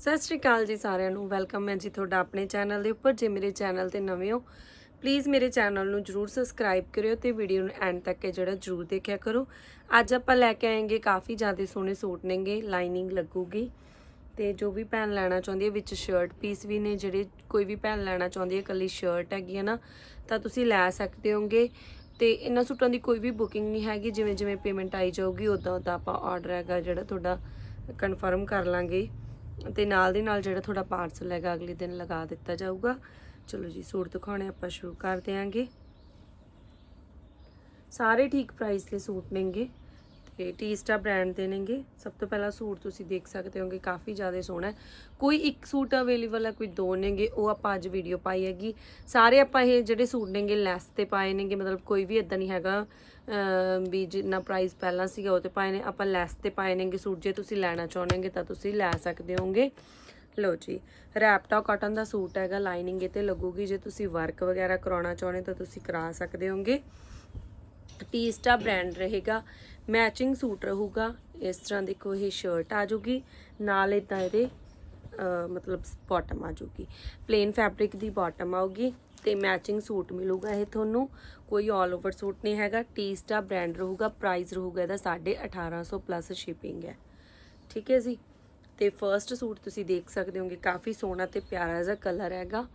ਸਤਿ ਸ਼੍ਰੀ ਅਕਾਲ ਜੀ ਸਾਰਿਆਂ ਨੂੰ। ਵੈਲਕਮ ਹੈ ਜੀ ਤੁਹਾਡਾ ਆਪਣੇ ਚੈਨਲ ਦੇ ਉੱਪਰ। ਜੇ ਮੇਰੇ ਚੈਨਲ ਤੇ ਨਵੇਂ ਹੋ ਪਲੀਜ਼ ਮੇਰੇ ਚੈਨਲ ਨੂੰ ਜਰੂਰ ਸਬਸਕ੍ਰਾਈਬ ਕਰਿਓ ਤੇ ਵੀਡੀਓ ਨੂੰ ਐਂਡ ਤੱਕ ਹੈ ਜਿਹੜਾ ਜਰੂਰ ਦੇਖਿਆ ਕਰੋ। ਅੱਜ ਆਪਾਂ ਲੈ ਕੇ ਆਏਗੇ ਕਾਫੀ ਜ਼ਿਆਦਾ ਸੋਹਣੇ ਸੂਟ ਨੇਗੇ ਲਾਈਨਿੰਗ ਲੱਗੂਗੀ। ਤੇ ਜੋ ਵੀ ਭੈਣ ਲੈਣਾ ਚਾਹੁੰਦੀ ਹੈ, ਵਿੱਚ ਸ਼ਰਟ ਪੀਸ ਵੀ ਨੇ, ਜਿਹੜੇ ਕੋਈ ਵੀ ਭੈਣ ਲੈਣਾ ਚਾਹੁੰਦੀ ਹੈ, ਇਕੱਲੀ ਸ਼ਰਟ ਹੈਗੀ ਹੈ ਨਾ, ਤਾਂ ਤੁਸੀਂ ਲੈ ਸਕਦੇ ਹੋਗੇ। ਤੇ ਇਹਨਾਂ ਸੂਟਾਂ ਦੀ ਕੋਈ ਵੀ ਬੁਕਿੰਗ ਨਹੀਂ ਹੈਗੀ ਜਿਵੇਂ ਜਿਵੇਂ ਪੇਮੈਂਟ ਆਈ ਜਾਊਗੀ ਉਦਾਂ ਉਦਾਂ ਆਪਾਂ ਆਰਡਰ ਹੈਗਾ ਜਿਹੜਾ ਤੁਹਾਡਾ ਕਨਫਰਮ ਕਰ ਲਾਂਗੇ। ਤੇ ਨਾਲ ਦੀ ਨਾਲ ਜਿਹੜਾ ਤੁਹਾਡਾ ਪਾਰਸਲ ਹੈਗਾ, ਅਗਲੇ ਦਿਨ ਲਗਾ ਦਿੱਤਾ ਜਾਊਗਾ। ਚਲੋ ਜੀ, ਸੂਟ ਦਿਖਾਉਣੇ ਆਪਾਂ ਸ਼ੁਰੂ ਕਰ ਦਿਆਂਗੇ। ਸਾਰੇ ਠੀਕ ਪ੍ਰਾਈਸ ਦੇ ਸੂਟ ਨੇਗੇ। ਤੇ ਟੀਸਟਾ ਬ੍ਰਾਂਡ ਦੇ ਨੇਗੇ ਸਭ ਤੋਂ ਪਹਿਲਾਂ ਸੂਟ ਤੁਸੀਂ ਦੇਖ ਸਕਦੇ ਹੋਗੇ, ਕਾਫੀ ਜ਼ਿਆਦਾ ਸੋਹਣਾ ਕੋਈ ਇੱਕ ਸੂਟ ਅਵੇਲੇਬਲ ਹੈ, ਕੋਈ ਦੋ ਨੇਗੇ, ਉਹ ਆਪਾਂ ਅੱਜ ਵੀਡੀਓ ਪਾਈ ਹੈਗੀ। ਸਾਰੇ ਆਪਾਂ ਇਹ ਜਿਹੜੇ ਸੂਟ ਨੇਗੇ, ਲੈਸ ਤੇ ਪਾਏ ਨੇਗੇ, ਮਤਲਬ ਕੋਈ ਵੀ ਇਦਾਂ ਨਹੀਂ ਹੈਗਾ ਵੀ ਜਿੰਨਾ ਪ੍ਰਾਈਸ ਪਹਿਲਾਂ ਸੀਗਾ, ਉਹ ਤੇ ਪਾਏ ਨੇ। ਆਪਾਂ ਲੈਸ ਤੇ ਪਾਏ ਨੇਗੇ ਸੂਟ, ਜੇ ਤੁਸੀਂ ਲੈਣਾ ਚਾਹੁੰਦੇ ਤਾਂ ਤੁਸੀਂ ਲੈ ਸਕਦੇ ਹੋਗੇ। ਲਓ ਜੀ ਰੈਪਟਾ ਕਾਟਨ ਦਾ ਸੂਟ ਹੈਗਾ ਲਾਈਨਿੰਗ ਇਹ ਤੇ ਲੱਗੂਗੀ। ਜੇ ਤੁਸੀਂ ਵਰਕ ਵਗੈਰਾ ਕਰਾਉਣਾ ਚਾਹੁੰਦੇ ਤਾਂ ਤੁਸੀਂ ਕਰਾ ਸਕਦੇ ਹੋਗੇ। ਟੀਸਟਾ ਬ੍ਰਾਂਡ ਰਹੇਗਾ। ਮੈਚਿੰਗ ਸੂਟ ਰਹੂਗਾ। ਇਸ ਤਰ੍ਹਾਂ ਦੇਖੋ, ਇਹ ਸ਼ਰਟ ਆ ਜੂਗੀ। ਨਾਲ ਇਦਾਂ ਇਹਦੇ ਮਤਲਬ ਬਾਟਮ ਆ ਜੂਗੀ। ਪਲੇਨ ਫੈਬਰਿਕ ਦੀ ਬਾਟਮ ਆਊਗੀ ਤੇ ਮੈਚਿੰਗ ਸੂਟ ਮਿਲੂਗਾ ਇਹ ਤੁਹਾਨੂੰ। ਕੋਈ ਆਲ ਓਵਰ ਸੂਟ ਨਹੀਂ ਹੈਗਾ। ਟੀਸਟਾ ਬ੍ਰਾਂਡ ਰਹੂਗਾ। ਪ੍ਰਾਈਸ ਰਹੂਗਾ ਇਹਦਾ 1850 ਪਲੱਸ ਸ਼ਿਪਿੰਗ ਹੈ। ਠੀਕ ਹੈ ਜੀ? ਤੇ ਫਰਸਟ ਸੂਟ ਤੁਸੀਂ ਦੇਖ ਸਕਦੇ ਹੋਗੇ। ਕਾਫੀ ਸੋਹਣਾ ਤੇ ਪਿਆਰਾ ਜਿਹਾ ਕਲਰ ਹੈਗਾ।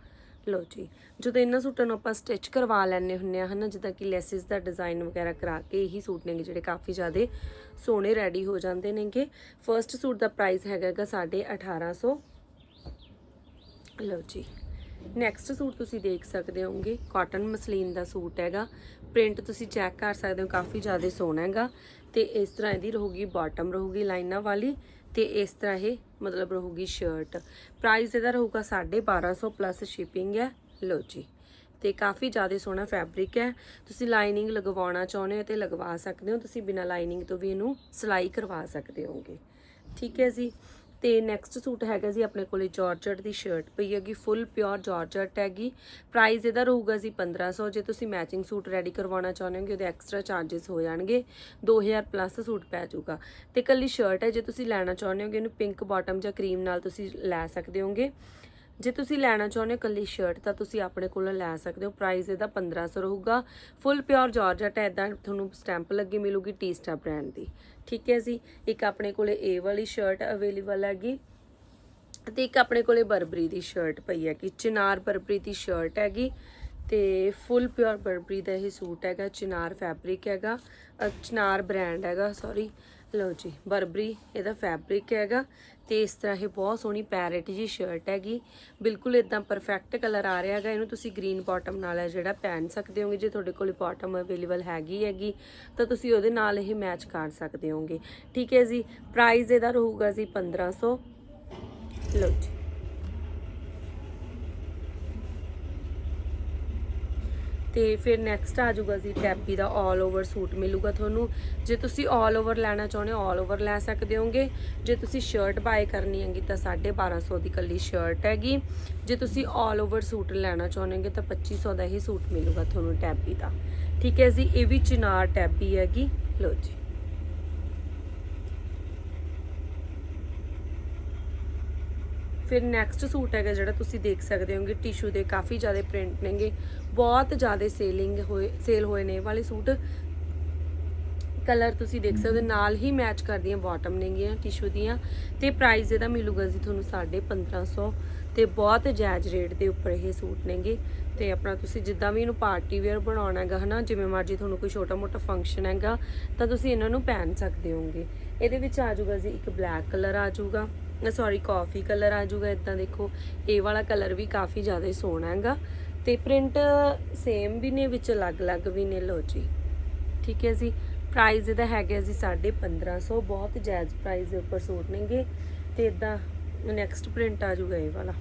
ਲਓ ਜੀ, ਜਦੋਂ ਇਹਨਾਂ ਸੂਟਾਂ ਨੂੰ ਆਪਾਂ ਸਟਿਚ ਕਰਵਾ ਲੈਣੇ ਹੁੰਨੇ ਆ ਹਨਾ, ਜਿੱਦਾਂ ਕਿ ਲੈਸਿਸ ਦਾ ਡਿਜ਼ਾਈਨ ਵਗੈਰਾ ਕਰਾ ਕੇ ਇਹੀ ਸੂਟ ਨੇਗੇ ਜਿਹੜੇ ਕਾਫੀ ਜ਼ਿਆਦੇ ਸੋਹਣੇ ਰੈਡੀ ਹੋ ਜਾਂਦੇ ਨੇਗੇ। ਫਰਸਟ ਸੂਟ ਦਾ ਪ੍ਰਾਈਸ ਹੈਗਾ ਗਾ 1850 ਲਓ ਜੀ ਨੈਕਸਟ ਸੂਟ ਤੁਸੀਂ ਦੇਖ ਸਕਦੇ ਹੋਗੇ ਕਾਟਨ ਮਸਲੀਨ ਦਾ ਸੂਟ ਹੈਗਾ। ਪ੍ਰਿੰਟ ਤੁਸੀਂ ਚੈੱਕ ਕਰ ਸਕਦੇ ਹੋ, ਕਾਫੀ ਜ਼ਿਆਦਾ ਸੋਹਣਾ ਹੈਗਾ। ਤੇ ਇਸ ਤਰ੍ਹਾਂ ਇਹਦੀ ਰਹੂਗੀ ਬਾਟਮ ਰਹੂਗੀ ਲਾਈਨਾਂ ਵਾਲੀ। ਤੇ ਇਸ ਤਰ੍ਹਾਂ ਇਹ ਮਤਲਬ ਰਹੂਗੀ ਸ਼ਰਟ ਪ੍ਰਾਈਸ ਇਹਦਾ ਰਹੂਗਾ 1250 ਪਲੱਸ ਸ਼ਿਪਿੰਗ ਹੈ। ਲਓ ਜੀ। ਤੇ ਕਾਫੀ ਜ਼ਿਆਦਾ ਸੋਹਣਾ ਫੈਬਰਿਕ ਹੈ। ਤੁਸੀਂ ਲਾਈਨਿੰਗ ਲਗਵਾਉਣਾ ਚਾਹੁੰਦੇ ਹੋ ਤੇ ਲਗਵਾ ਸਕਦੇ ਹੋ। ਤੁਸੀਂ ਬਿਨਾਂ ਲਾਈਨਿੰਗ ਤੋਂ ਵੀ ਇਹਨੂੰ ਸਿਲਾਈ ਕਰਵਾ ਸਕਦੇ ਹੋਗੇ। ਠੀਕ ਹੈ ਜੀ। ਤੇ ਨੈਕਸਟ ਸੂਟ ਹੈਗਾ ਜੀ ਆਪਣੇ ਕੋਲੇ ਜਾਰਜਟ ਦੀ ਸ਼ਰਟ ਪਈ ਹੈਗੀ ਫੁੱਲ ਪਿਓਰ ਜਾਰਜਟ ਹੈਗੀ। ਪ੍ਰਾਈਸ ਇਹਦਾ ਰਹੂਗਾ ਜੀ 1500 ਜੇ ਤੁਸੀਂ ਮੈਚਿੰਗ ਸੂਟ ਰੈਡੀ ਕਰਵਾਉਣਾ ਚਾਹੁੰਦੇ ਹੋ ਉਹਦੇ ਐਕਸਟਰਾ ਚਾਰजेस ਹੋ ਜਾਣਗੇ 2000 ਪਲੱਸ ਸੂਟ ਪੈ ਜਾਊਗਾ। ਤੇ ਕੱਲੀ ਸ਼ਰਟ ਹੈ, ਜੇ ਤੁਸੀਂ ਲੈਣਾ ਚਾਹੁੰਦੇ ਹੋਗੇ, ਇਹਨੂੰ ਪਿੰਕ ਬਾਟਮ ਜਾਂ ਕਰੀਮ ਨਾਲ ਤੁਸੀਂ ਲੈ ਸਕਦੇ ਹੋਗੇ। ਜੇ ਤੁਸੀਂ ਲੈਣਾ ਚਾਹੁੰਦੇ ਹੋ ਕੱਲੀ ਸ਼ਰਟ ਤਾਂ ਤੁਸੀਂ ਆਪਣੇ ਕੋਲੋਂ ਲੈ ਸਕਦੇ ਹੋ। ਪ੍ਰਾਈਸ ਇਹਦਾ 1500 ਰਹੂਗਾ। ਫੁੱਲ ਪਿਓਰ ਜਾਰਜਟ ਹੈ ਇਦਾਂ ਤੁਹਾਨੂੰ ਸਟੈਂਪ ਲੱਗੀ ਮਿਲੂਗੀ ਟੀਸਟਾ ਬ੍ਰਾਂਡ ਦੀ। ਠੀਕ ਹੈ ਜੀ? ਇੱਕ ਆਪਣੇ ਕੋਲੇ ਇਹ ਵਾਲੀ ਸ਼ਰਟ ਅਵੇਲੇਬਲ ਹੈਗੀ। ਤੇ ਇੱਕ ਆਪਣੇ ਕੋਲੇ ਬਰਬਰੀ ਦੀ ਸ਼ਰਟ ਪਈ ਹੈ ਕਿ ਚਿਨਾਰ ਬਰਬਰੀ ਦੀ ਸ਼ਰਟ ਹੈਗੀ। ਤੇ ਫੁੱਲ ਪਿਓਰ ਬਰਬਰੀ ਦਾ ਇਹ ਸੂਟ ਹੈਗਾ। ਚਿਨਾਰ ਫੈਬਰਿਕ ਹੈਗਾ। ਚਿਨਾਰ ਬ੍ਰਾਂਡ ਹੈਗਾ ਸੌਰੀ ਲਓ ਜੀ, ਬਰਬਰੀ, ਇਹਦਾ ਫੈਬਰਿਕ ਹੈਗਾ ਤੇ ਇਸ ਤਰ੍ਹਾਂ ਇਹ ਬਹੁਤ ਸੋਹਣੀ ਪੈਰਟ ਜੀ ਸ਼ਰਟ ਹੈਗੀ। ਬਿਲਕੁਲ ਇਦਾਂ ਪਰਫੈਕਟ ਕਲਰ ਆ ਰਿਹਾ ਹੈਗਾ, ਇਹਨੂੰ ਤੁਸੀਂ ਗ੍ਰੀਨ ਬਾਟਮ ਨਾਲ ਹੈ ਜਿਹੜਾ ਪਹਿਨ ਸਕਦੇ ਹੋਗੇ, ਜੇ ਤੁਹਾਡੇ ਕੋਲ ਬਾਟਮ ਅਵੇਲੇਬਲ ਹੈਗੀ ਹੈਗੀ, ਤਾਂ ਤੁਸੀਂ ਉਹਦੇ ਨਾਲ ਇਹ ਮੈਚ ਕਰ ਸਕਦੇ ਹੋਗੇ। ਠੀਕ ਹੈ ਜੀ ਪ੍ਰਾਈਸ ਇਹਦਾ ਰਹੂਗਾ ਜੀ 1500 ਲਓ ਜੀ। ਤੇ ਫਿਰ ਨੈਕਸਟ ਆ ਜਾਊਗਾ ਜੀ ਟੈਪੀ ਦਾ 올 ਓਵਰ ਸੂਟ ਮਿਲੂਗਾ ਤੁਹਾਨੂੰ ਜੇ ਤੁਸੀਂ 올 ਓਵਰ ਲੈਣਾ ਚਾਹੁੰਦੇ ਹੋ 올 ਓਵਰ ਲੈ ਸਕਦੇ ਹੋਗੇ ਜੇ ਤੁਸੀਂ ਸ਼ਰਟ ਬਾਏ ਕਰਨੀ ਹੈਗੀ ਤਾਂ 1250 ਦੀ ਕੱਲੀ ਸ਼ਰਟ ਹੈਗੀ ਜੇ ਤੁਸੀਂ 올 ਓਵਰ ਸੂਟ ਲੈਣਾ ਚਾਹੁੰਦੇ ਹੋਗੇ ਤਾਂ 2500 ਦਾ ਹੀ ਸੂਟ ਮਿਲੂਗਾ ਤੁਹਾਨੂੰ ਟੈਪੀ ਦਾ ਠੀਕ ਹੈ ਜੀ ਇਹ ਵੀ ਚਿਨਾਰ ਟੈਪੀ ਹੈਗੀ ਲਓ ਜੀ ਫਿਰ ਨੈਕਸਟ ਸੂਟ ਹੈਗਾ ਜਿਹੜਾ ਤੁਸੀਂ ਦੇਖ ਸਕਦੇ ਹੋਗੇ ਟਿਸ਼ੂ ਦੇ ਕਾਫੀ ਜ਼ਿਆਦਾ ਪ੍ਰਿੰਟ ਨੇਗੇ। ਬਹੁਤ ਜ਼ਿਆਦਾ ਸੇਲਿੰਗ ਹੋਏ ਸੇਲ ਹੋਏ ਨੇ ਇਹ ਵਾਲੇ ਸੂਟ। ਕਲਰ ਤੁਸੀਂ ਦੇਖ ਸਕਦੇ ਹੋ, ਨਾਲ ਹੀ ਮੈਚ ਕਰਦੀਆਂ ਬਾਟਮ ਨੇਗੀਆਂ ਟਿਸ਼ੂ ਦੀਆਂ। ਤੇ ਪ੍ਰਾਈਸ ਇਹਦਾ ਮਿਲੂਗਾ ਜੀ ਤੁਹਾਨੂੰ 1550 ਤੇ ਬਹੁਤ ਜਾਇਜ਼ ਰੇਟ ਦੇ ਉੱਪਰ ਇਹ ਸੂਟ ਨੇਗੇ। ਤੇ ਆਪਣਾ ਤੁਸੀਂ ਜਿੱਦਾਂ ਵੀ ਇਹਨੂੰ ਪਾਰਟੀ ਵੇਅਰ ਬਣਾਉਣਾ ਹੈਗਾ ਹਨਾ ਜਿਵੇਂ ਮਰਜ਼ੀ ਤੁਹਾਨੂੰ ਕੋਈ ਛੋਟਾ ਮੋਟਾ ਫੰਕਸ਼ਨ ਹੈਗਾ ਤਾਂ ਤੁਸੀਂ ਇਹਨਾਂ ਨੂੰ ਪਹਿਨ ਸਕਦੇ ਹੋਗੇ। ਇਹਦੇ ਵਿੱਚ ਆ ਜਾਊਗਾ ਜੀ ਇੱਕ ਬਲੈਕ ਕਲਰ ਆ ਜਾਊਗਾ। ਸੌਰੀ ਕਾਫੀ ਕਲਰ ਆ ਜਾਊਗਾ ਇਦਾਂ ਦੇਖੋ। ਇਹ ਵਾਲਾ ਕਲਰ ਵੀ ਕਾਫੀ ਜ਼ਿਆਦਾ ਸੋਹਣਾ ਹੈਗਾ। ਤੇ ਪ੍ਰਿੰਟ ਸੇਮ ਵੀ ਨੇ, ਵਿੱਚ ਅਲੱਗ-ਅਲੱਗ ਵੀ ਨੇ ਲੋ ਜੀ। ਠੀਕ ਹੈ ਜੀ। ਪ੍ਰਾਈਸ ਇਹਦਾ ਹੈਗਾ ਜੀ 1550 ਬਹੁਤ ਜਾਇਜ਼ ਪ੍ਰਾਈਸ ਦੇ ਉੱਪਰ ਸੂਟ ਨੇਗੇ। ਤੇ ਇਦਾਂ ਨੈਕਸਟ ਪ੍ਰਿੰਟ ਆ ਜਾਊਗਾ ਇਹ ਵਾਲਾ।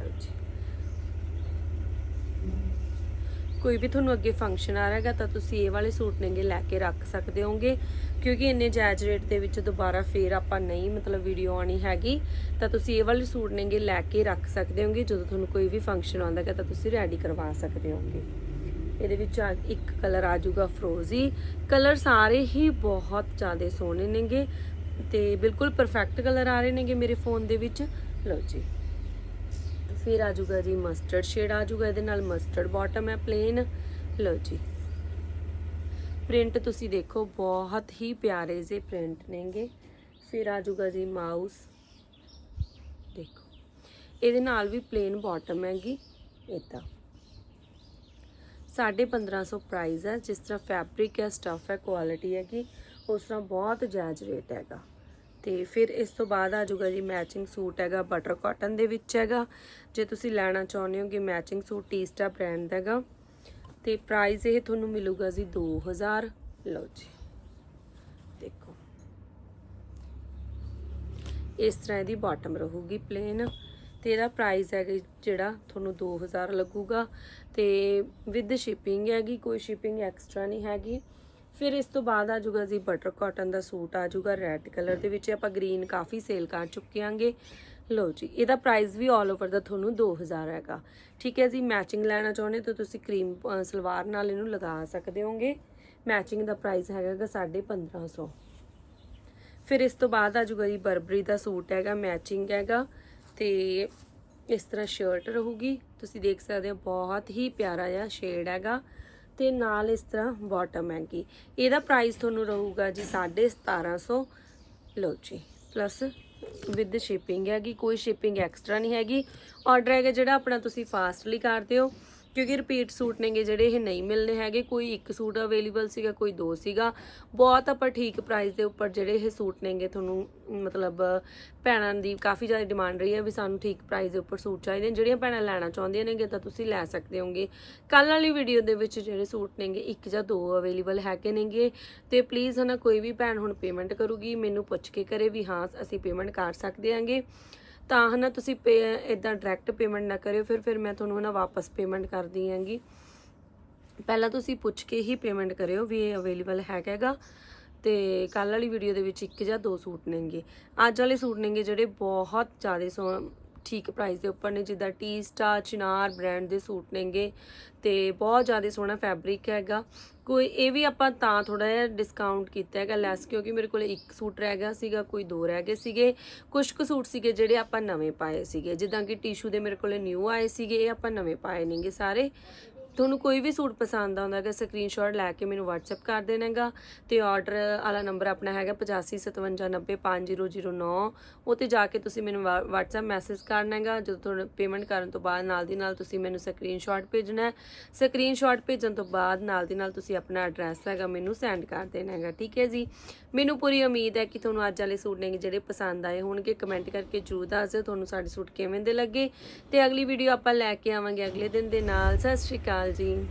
ਲਓ ਜੀ। ਕੋਈ ਵੀ ਤੁਹਾਨੂੰ ਅੱਗੇ ਫੰਕਸ਼ਨ ਆ ਰਿਹਾਗਾ ਤਾਂ ਤੁਸੀਂ ਇਹ ਵਾਲੇ ਸੂਟ ਨੇਗੇ ਲੈ ਕੇ ਰੱਖ ਸਕਦੇ ਹੋਗੇ। ਕਿਉਂਕਿ ਇੰਨੇ ਜਾਇਜ਼ ਰੇਟ ਦੇ ਵਿੱਚ ਦੁਬਾਰਾ ਫੇਰ ਆਪਾਂ ਨਹੀਂ ਮਤਲਬ ਵੀਡੀਓ ਆਣੀ ਹੈਗੀ, ਤਾਂ ਤੁਸੀਂ ਇਹ ਵਾਲੇ ਸੂਟ ਨੇਗੇ ਲੈ ਕੇ ਰੱਖ ਸਕਦੇ ਹੋਗੇ। ਜਦੋਂ ਤੁਹਾਨੂੰ ਕੋਈ ਵੀ ਫੰਕਸ਼ਨ ਆਉਂਦਾ ਹੈ ਤਾਂ ਤੁਸੀਂ ਰੈਡੀ ਕਰਵਾ ਸਕਦੇ ਹੋਗੇ। ਇਹਦੇ ਵਿੱਚ ਆ- ਇੱਕ ਕਲਰ ਆ ਜਾਊਗਾ ਫਰੋਜ਼ੀ ਕਲਰ ਸਾਰੇ ਹੀ ਬਹੁਤ ਜ਼ਿਆਦਾ ਸੋਹਣੇ ਨੇਗੇ ਤੇ ਬਿਲਕੁਲ ਪਰਫੈਕਟ ਕਲਰ ਆ ਰਹੇ ਨੇਗੇ ਮੇਰੇ ਫੋਨ ਦੇ ਵਿੱਚ। ਲਓ ਜੀ। ਫਿਰ ਆ ਜਾਊਗਾ ਜੀ ਮਸਟਰਡ ਸ਼ੇਡ ਆ ਜਾਊਗਾ, ਇਹਦੇ ਨਾਲ ਮਸਟਰਡ ਬਾਟਮ ਹੈ ਪਲੇਨ ਲਓ ਜੀ। ਪ੍ਰਿੰਟ ਤੁਸੀਂ ਦੇਖੋ, ਬਹੁਤ ਹੀ ਪਿਆਰੇ ਜੇ ਪ੍ਰਿੰਟ ਨੇਗੇ। ਫਿਰ ਆ ਜਾਊਗਾ ਜੀ ਮਾਊਸ ਦੇਖੋ, ਇਹਦੇ ਨਾਲ ਵੀ ਪਲੇਨ ਬਾਟਮ ਹੈਗੀ ਇਦਾਂ 1550 ਪ੍ਰਾਈਸ ਹੈ, ਜਿਸ ਤਰ੍ਹਾਂ ਫੈਬਰਿਕ ਹੈ ਸਟਫ ਹੈ ਕੁਆਲਿਟੀ ਹੈਗੀ, ਉਸ ਤਰ੍ਹਾਂ ਬਹੁਤ ਜਾਇਜ਼ ਰੇਟ ਹੈਗਾ। ਤੇ ਫਿਰ ਇਸ ਤੋਂ ਬਾਅਦ ਆ ਜਾਊਗਾ ਜੀ ਮੈਚਿੰਗ ਸੂਟ ਹੈਗਾ ਬਟਰ ਕਾਟਨ ਦੇ ਵਿੱਚ ਹੈਗਾ। ਜੇ ਤੁਸੀਂ ਲੈਣਾ ਚਾਹੁੰਦੇ ਹੋ ਕਿ ਮੈਚਿੰਗ ਸੂਟ ਟੀਸਟਾ ਬ੍ਰਾਂਡ ਦਾ ਹੈਗਾ, ਤੇ ਪ੍ਰਾਈਸ ਇਹ ਤੁਹਾਨੂੰ ਮਿਲੂਗਾ ਜੀ 2000 ਲਓ ਜੀ, ਦੇਖੋ। ਇਸ ਤਰ੍ਹਾਂ ਇਹਦੀ ਬਾਟਮ ਰਹੂਗੀ ਪਲੇਨ ਤੇ ਇਹਦਾ ਪ੍ਰਾਈਸ ਹੈਗਾ ਜਿਹੜਾ ਤੁਹਾਨੂੰ 2000 ਲੱਗੂਗਾ। ਤੇ ਵਿਦ ਸ਼ਿਪਿੰਗ ਹੈਗੀ, ਕੋਈ ਸ਼ਿਪਿੰਗ ਐਕਸਟਰਾ ਨਹੀਂ ਹੈਗੀ। ਫਿਰ ਇਸ ਤੋਂ ਬਾਅਦ ਆ ਜਾਊਗਾ ਜੀ ਬਟਰ ਕਾਟਨ ਦਾ ਸੂਟ ਆ ਜਾਊਗਾ ਰੈੱਡ ਕਲਰ ਦੇ ਵਿੱਚ ਆਪਾਂ ਗ੍ਰੀਨ ਕਾਫੀ ਸੇਲ ਕਰ ਚੁੱਕੇ ਆਂਗੇ। ਲਓ ਜੀ, ਇਹਦਾ ਪ੍ਰਾਈਸ ਵੀ ਆਲ ਓਵਰ ਦਾ ਤੁਹਾਨੂੰ 2000 ਹੈਗਾ। ਠੀਕ ਹੈ ਜੀ ਮੈਚਿੰਗ ਲੈਣਾ ਚਾਹੁੰਦੇ ਤਾਂ ਤੁਸੀਂ ਕਰੀਮ ਸਲਵਾਰ ਨਾਲ ਇਹਨੂੰ ਲਗਾ ਸਕਦੇ ਹੋਗੇ। ਮੈਚਿੰਗ ਦਾ ਪ੍ਰਾਈਸ ਹੈਗਾ 1550 ਫਿਰ ਇਸ ਤੋਂ ਬਾਅਦ ਆ ਜਾਊਗਾ ਜੀ ਬਰਬਰੀ ਦਾ ਸੂਟ ਹੈਗਾ ਮੈਚਿੰਗ ਹੈਗਾ ਤੇ ਇਸ ਤਰ੍ਹਾਂ ਸ਼ਰਟ ਰਹੂਗੀ। ਤੁਸੀਂ ਦੇਖ ਸਕਦੇ ਹੋ, ਬਹੁਤ ਹੀ ਪਿਆਰਾ ਜਿਹਾ ਸ਼ੇਡ ਹੈਗਾ। ਤੇ ਨਾਲ ਇਸ ਤਰ੍ਹਾਂ ਬਾਟਮ ਹੈਗੀ ਇਹਦਾ ਪ੍ਰਾਈਸ ਤੁਹਾਨੂੰ ਰਹੂਗਾ ਜੀ 1750 ਲਓ ਜੀ ਪਲੱਸ ਵਿਦ ਸ਼ਿਪਿੰਗ ਹੈਗੀ ਕੋਈ ਸ਼ਿਪਿੰਗ ਐਕਸਟਰਾ ਨਹੀਂ ਹੈਗੀ। ਆਰਡਰ ਹੈਗਾ ਜਿਹੜਾ ਆਪਣਾ ਤੁਸੀਂ ਫਾਸਟਲੀ ਕਰਦੇ ਹੋ ਕਿਉਂਕਿ ਰਿਪੀਟ ਸੂਟ ਨੇਗੇ ਜਿਹੜੇ ਇਹ ਨਹੀਂ ਮਿਲਨੇ ਹੈਗੇ, ਕੋਈ ਇੱਕ ਸੂਟ ਅਵੇਲੇਬਲ ਸੀਗਾ, ਕੋਈ ਦੋ ਸੀਗਾ। ਬਹੁਤ ਆਪਾਂ ਠੀਕ ਪ੍ਰਾਈਸ ਦੇ ਉੱਪਰ ਜਿਹੜੇ ਇਹ ਸੂਟ ਨੇਗੇ ਤੁਹਾਨੂੰ, ਮਤਲਬ, ਭੈਣਾਂ ਦੀ ਕਾਫੀ ਜ਼ਿਆਦਾ ਡਿਮਾਂਡ ਰਹੀ ਹੈ ਵੀ ਸਾਨੂੰ ਠੀਕ ਪ੍ਰਾਈਸ ਦੇ ਉੱਪਰ ਸੂਟ ਚਾਹੀਦੇ ਨੇ। ਜਿਹੜੀਆਂ ਭੈਣਾਂ ਲੈਣਾ ਚਾਹੁੰਦੀਆਂ ਨੇਗੇ ਤਾਂ ਤੁਸੀਂ ਲੈ ਸਕਦੇ ਹੋਗੇ ਕੱਲ ਵਾਲੀ ਵੀਡੀਓ ਦੇ ਵਿੱਚ ਜਿਹੜੇ ਸੂਟ ਨੇਗੇ, ਇੱਕ ਜਾਂ ਦੋ ਅਵੇਲੇਬਲ ਹੈਗੇ ਨੇਗੇ। ਤੇ ਪਲੀਜ਼ ਹਨਾ, ਕੋਈ ਵੀ ਭੈਣ ਹੁਣ ਪੇਮੈਂਟ ਕਰੂਗੀ, ਮੈਨੂੰ ਪੁੱਛ ਕੇ ਕਰੇ ਵੀ ਹਾਂ, ਅਸੀਂ ਪੇਮੈਂਟ ਕਰ ਸਕਦੇ ਹਾਂਗੇ। ਤਾਂ ਹਨਾ ਤੁਸੀਂ ਪੇ ਇਦਾਂ ਡਾਇਰੈਕਟ ਪੇਮੈਂਟ ਨਾ ਕਰਿਓ, ਫਿਰ ਫਿਰ ਮੈਂ ਤੁਹਾਨੂੰ ਹਨਾ ਵਾਪਸ ਪੇਮੈਂਟ ਕਰਦੀ ਆਂਗੀ ਪਹਿਲਾਂ ਤੁਸੀਂ ਪੁੱਛ ਕੇ ਹੀ ਪੇਮੈਂਟ ਕਰਿਓ ਵੀ ਇਹ ਅਵੇਲੇਬਲ ਹੈਗਾ ਤੇ ਕੱਲ ਵਾਲੀ ਵੀਡੀਓ ਦੇ ਵਿੱਚ ਇੱਕ ਜਾਂ ਦੋ ਸੂਟ ਨੇਗੇ। ਅੱਜ ਵਾਲੇ ਸੂਟ ਨੇਗੇ ਜਿਹੜੇ ਬਹੁਤ ਜ਼ਿਆਦਾ ਸੋ ਠੀਕ ਪ੍ਰਾਈਸ ਦੇ ਉੱਪਰ ਨੇ, ਜਿੱਦਾਂ ਟੀ ਸਟਾਰ ਚਿਨਾਰ ਬ੍ਰਾਂਡ ਦੇ ਸੂਟ ਨੇਗੇ ਤੇ ਬਹੁਤ ਜ਼ਿਆਦਾ ਸੋਹਣਾ ਫੈਬਰਿਕ ਹੈਗਾ। ਕੋਈ, ਇਹ ਵੀ ਆਪਾਂ ਤਾਂ ਥੋੜਾ ਜਿਹਾ ਡਿਸਕਾਊਂਟ ਕੀਤਾ ਹੈਗਾ ਲੈਸ ਕਿਉਂਕਿ ਮੇਰੇ ਕੋਲ ਇੱਕ ਸੂਟ ਰਹਿ ਗਿਆ ਸੀਗਾ, ਕੋਈ ਦੋ ਰਹਿ ਗਏ ਸੀਗੇ। ਕੁਝ ਕੁ ਸੂਟ ਸੀਗੇ ਜਿਹੜੇ ਆਪਾਂ ਨਵੇਂ ਪਾਏ ਸੀਗੇ, ਜਿੱਦਾਂ ਕਿ ਟਿਸ਼ੂ ਦੇ ਮੇਰੇ ਕੋਲੇ ਨਿਊ ਆਏ ਸੀਗੇ, ਇਹ ਆਪਾਂ ਨਵੇਂ ਪਾਏ ਨੇਗੇ ਸਾਰੇ। ਤੁਹਾਨੂੰ ਕੋਈ ਵੀ ਸੂਟ ਪਸੰਦ ਆਉਂਦਾ ਹੈਗਾ ਸਕਰੀਨਸ਼ਾਟ ਲੈ ਕੇ ਮੈਨੂੰ WhatsApp ਕਰ ਦੇਣਾ ਹੈਗਾ ਤੇ ਆਰਡਰ ਵਾਲਾ ਨੰਬਰ ਆਪਣਾ ਹੈਗਾ 8557905009 ਉਹ ਤੇ ਜਾ ਕੇ ਤੁਸੀਂ ਮੈਨੂੰ ਵਾ- WhatsApp ਮੈਸੇਜ ਕਰਨਾ ਹੈਗਾ ਜਦੋਂ ਤੁਹਾਨੂੰ ਪੇਮੈਂਟ ਕਰਨ ਤੋਂ ਬਾਅਦ ਨਾਲ ਦੀ ਨਾਲ ਤੁਸੀਂ ਮੈਨੂੰ ਸਕਰੀਨਸ਼ਾਟ ਭੇਜਣਾ ਹੈ। ਸਕਰੀਨਸ਼ਾਟ ਭੇਜਣ ਤੋਂ ਬਾਅਦ ਨਾਲ ਦੀ ਨਾਲ ਤੁਸੀਂ ਆਪਣਾ ਐਡਰੈਸ ਹੈਗਾ ਮੈਨੂੰ ਸੈਂਡ ਕਰ ਦੇਣਾ ਹੈਗਾ ਠੀਕ ਹੈ ਜੀ? ਮੈਨੂੰ ਪੂਰੀ ਉਮੀਦ ਹੈ ਕਿ ਤੁਹਾਨੂੰ ਅੱਜ ਵਾਲੇ ਸੂਟ ਨੇ ਜਿਹੜੇ ਪਸੰਦ ਆਏ ਹੋਣਗੇ ਕਮੈਂਟ ਕਰਕੇ ਜਰੂਰ ਦੱਸ ਦਿਓ ਤੁਹਾਨੂੰ ਸਾਡੇ ਸੂਟ ਕਿਵੇਂ ਦੇ ਲੱਗੇ। ਤੇ ਅਗਲੀ ਵੀਡੀਓ ਆਪਾਂ ਲੈ ਕੇ ਆਵਾਂਗੇ ਅਗਲੇ ਦਿਨ ਦੇ ਨਾਲ, ਸਤਿ ਸ਼੍ਰੀ ਅਕਾਲ। ਜੀ।